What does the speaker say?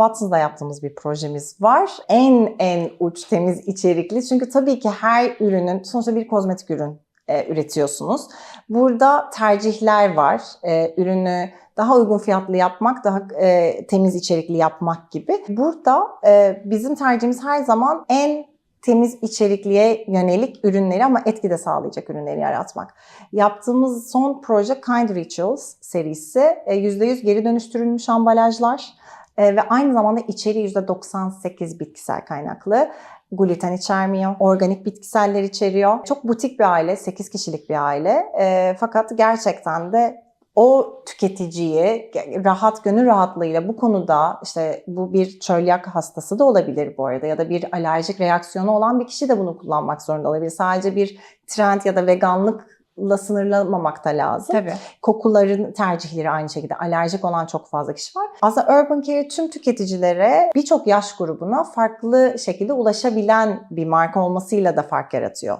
Watson'da yaptığımız bir projemiz var. En en uç temiz içerikli. Çünkü tabii ki her ürünün, sonuçta bir kozmetik ürün e, üretiyorsunuz. Burada tercihler var. E, ürünü daha uygun fiyatlı yapmak, daha e, temiz içerikli yapmak gibi. Burada e, bizim tercihimiz her zaman en temiz içerikliye yönelik ürünleri ama etki de sağlayacak ürünleri yaratmak. Yaptığımız son proje Kind Rituals serisi. E, %100 geri dönüştürülmüş ambalajlar e, ve aynı zamanda içeriği %98 bitkisel kaynaklı. Gluten içermiyor, organik bitkiseller içeriyor. Çok butik bir aile, 8 kişilik bir aile. E, fakat gerçekten de o tüketiciyi rahat, gönül rahatlığıyla bu konuda işte bu bir çölyak hastası da olabilir bu arada ya da bir alerjik reaksiyonu olan bir kişi de bunu kullanmak zorunda olabilir. Sadece bir trend ya da veganlıkla sınırlamamak da lazım. Tabii. Kokuların tercihleri aynı şekilde. Alerjik olan çok fazla kişi var. Aslında Urban Care tüm tüketicilere birçok yaş grubuna farklı şekilde ulaşabilen bir marka olmasıyla da fark yaratıyor.